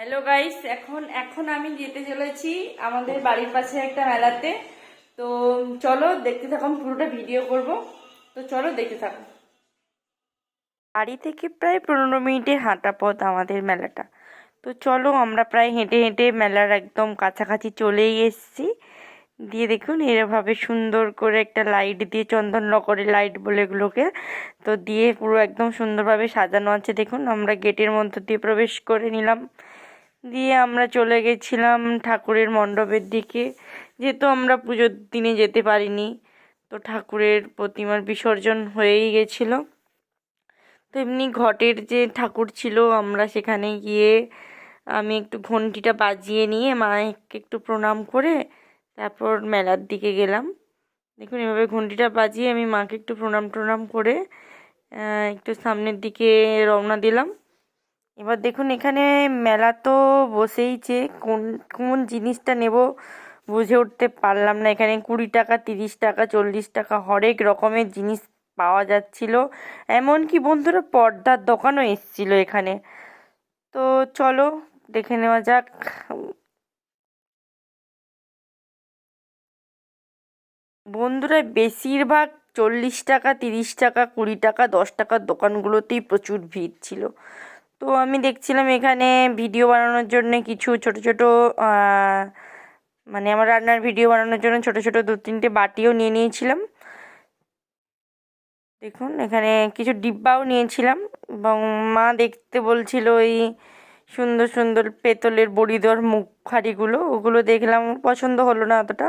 Hello guys এখন এখন আমি যেতে চলেছি আমাদের বাড়ির পাশে একটা মেলাতে। তো চলো, দেখতে থাকো পুরোটা ভিডিও করব। তো চলো, দেখতে থাকো বাড়ি থেকে প্রায় পনেরো মিনিটের হাঁটা পথ আমাদের মেলাটা। তো চলো, আমরা প্রায় হেঁটে হেঁটে মেলার একদম কাছাকাছি চলেই এসেছি। দিয়ে দেখুন এরভাবে সুন্দর করে একটা লাইট দিয়ে চন্দননগরের লাইট বলে এগুলোকে, তো দিয়ে পুরো একদম সুন্দরভাবে সাজানো আছে। দেখুন, আমরা গেটের মধ্য দিয়ে প্রবেশ করে নিলাম। দিয়ে আমরা চলে গেছিলাম ঠাকুরের মণ্ডপের দিকে। যেহেতু আমরা পুজোর দিনে যেতে পারিনি, তো ঠাকুরের প্রতিমার বিসর্জন হয়েই গেছিল। তো এমনি ঘটের যে ঠাকুর ছিল, আমরা সেখানে গিয়ে আমি একটু ঘন্টিটা বাজিয়ে নিয়ে মাকে একটু প্রণাম করে তারপর মেলার দিকে গেলাম। দেখুন, এভাবে ঘন্টিটা বাজিয়ে আমি মাকে একটু প্রণাম টনাম করে একটু সামনের দিকে রওনা দিলাম। এবার দেখুন, এখানে মেলা তো বসেইছে কোন কোন জিনিসটা নেব বুঝে উঠতে পারলাম না। এখানে কুড়ি টাকা, তিরিশ টাকা, চল্লিশ টাকা হরেক রকমের জিনিস পাওয়া যাচ্ছিল। এমনকি বন্ধুরা পর্দার দোকানও এসছিল এখানে। তো চলো, দেখে নেওয়া যাক। বন্ধুরা, বেশিরভাগ চল্লিশ টাকা, তিরিশ টাকা, কুড়ি টাকা, দশ টাকার দোকানগুলোতেই প্রচুর ভিড় ছিল। তো আমি দেখছিলাম এখানে ভিডিও বানানোর জন্য কিছু ছোট ছোট মানে আমার রান্নার ভিডিও বানানোর জন্য ছোট ছোট দু তিনটে বাটিও নিয়ে নিয়েছিলাম। দেখুন, এখানে কিছু ডিব্বাও নিয়েছিলাম এবং মা দেখতে বলছিল এই সুন্দর সুন্দর পেতলের বড়িদর মুখ হাঁড়িগুলো, ওগুলো দেখলাম, পছন্দ হলো না অতটা।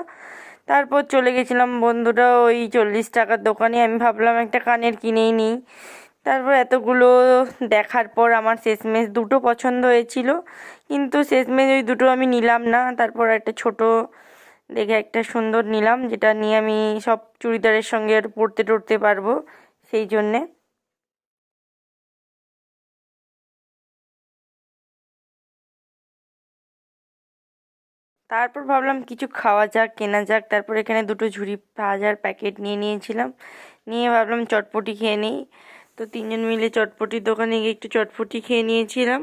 তারপর চলে গেছিলাম বন্ধুরা ওই চল্লিশ টাকার দোকানে, আমি ভাবলাম একটা কানের কিনেই নিই। তারপর এতগুলো দেখার পর আমার শেষমেশ দুটো পছন্দ হয়েছিল। কিন্তু শেষমেশ ওই দুটো আমি নিলাম না। তারপর একটা ছোট দেখে একটা সুন্দর নিলাম, যেটা নিয়ে আমি সব চুড়িদারের সঙ্গে আর পরতে টরতে পারব সেই জন্যে। তারপর ভাবলাম কিছু খাওয়া যাক, কেনা যাক। তারপর এখানে দুটো ঝুড়ি ভাজার প্যাকেট নিয়ে নিয়েছিলাম। নিয়ে ভাবলাম চটপটি খেয়ে নিই। তো তিনজন মিলে চটপটির দোকানে গিয়ে একটু চটপটি খেয়ে নিয়েছিলাম।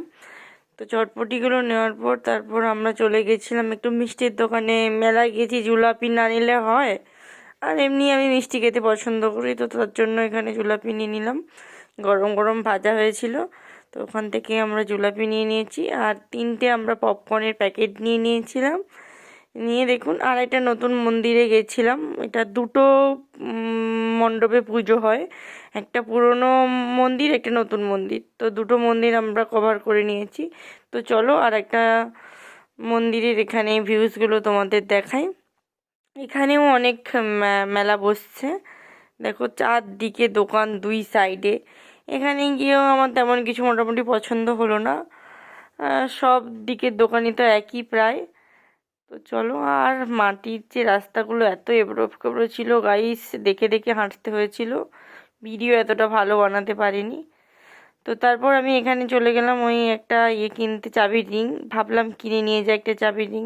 তো চটপটিগুলো নেওয়ার পর তারপর আমরা চলে গেছিলাম একটু মিষ্টির দোকানে। মেলায় গেছি, জুলাপি না নিলে হয়। আর এমনি আমি মিষ্টি খেতে পছন্দ করি, তো তার জন্য এখানে জুলাপি নিয়ে নিলাম। গরম গরম ভাজা হয়েছিল, তো ওখান থেকে আমরা জুলাপি নিয়ে নিয়েছি। আর তিনটে আমরা পপকর্নের প্যাকেট নিয়ে নিয়েছিলাম। নিয়ে দেখুন, আর একটা নতুন মন্দিরে গেছিলাম। এটা দুটো মণ্ডপে পুজো হয়। একটা পুরনো মন্দির, একটা নতুন মন্দির। তো দুটো মন্দির আমরা কভার করে নিয়েছি। তো চলো, আর একটা মন্দিরের এখানে ভিউজগুলো তোমাদের দেখাই। এখানেও অনেক মেলা বসছে। দেখো, চারদিকে দোকান দুই সাইডে এখানে গিয়েও আমার তেমন কিছু মোটামুটি পছন্দ হলো না। সব দিকের দোকানই তো একই প্রায়। তো চলো, আর মাটির যে রাস্তাগুলো এত এবড়ো খেবড়ো ছিল গাইস দেখে দেখে হাঁটতে হয়েছিল। ভিডিও এতটা ভালো বানাতে পারিনি। তো তারপর আমি এখানে চলে গেলাম, ওই একটা ইয়ে কিনতে, চাবির রিং ভাবলাম কিনে নিয়ে যাই একটা চাবির রিং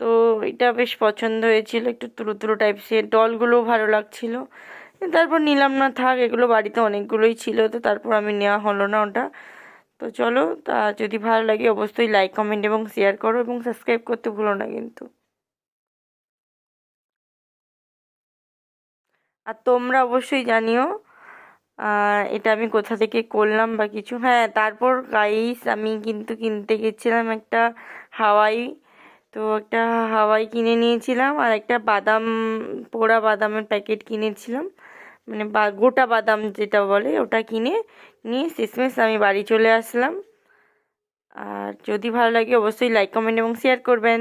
তো এটা বেশ পছন্দ হয়েছিল, একটু তুলো তুলো টাইপসের ডলগুলোও ভালো লাগছিল। তারপর নিলাম না, থাক, এগুলো বাড়িতে অনেকগুলোই ছিল, তো তারপর আমি নেওয়া হলো না ওটা। তো চলো, তা যদি ভালো লাগে অবশ্যই লাইক কমেন্ট এবং শেয়ার করো এবং সাবস্ক্রাইব করতে ভুলো না কিন্তু। আর তোমরা অবশ্যই জানিও এটা আমি কোথা থেকে করলাম বা কিছু। হ্যাঁ তারপর গাইস আমি কিন্তু কিনতে গেছিলাম একটা হাওয়াই। তো একটা হাওয়াই কিনে নিয়েছিলাম আর একটা বাদাম, পোড়া বাদামের প্যাকেট কিনেছিলাম। মানে বা গোটা বাদাম যেটা বলে ওটা কিনে নিয়ে শেষমেশ আমি বাড়ি চলে আসলাম। আর যদি ভালো লাগে অবশ্যই লাইক কমেন্ট এবং শেয়ার করবেন।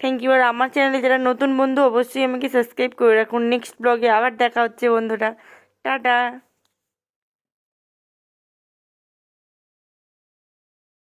থ্যাংক ইউ আর আমার চ্যানেলে যারা নতুন বন্ধু, অবশ্যই আমাকে সাবস্ক্রাইব করে রাখুন। নেক্সট ব্লগে আবার দেখা হচ্ছে বন্ধুরা। টাটা।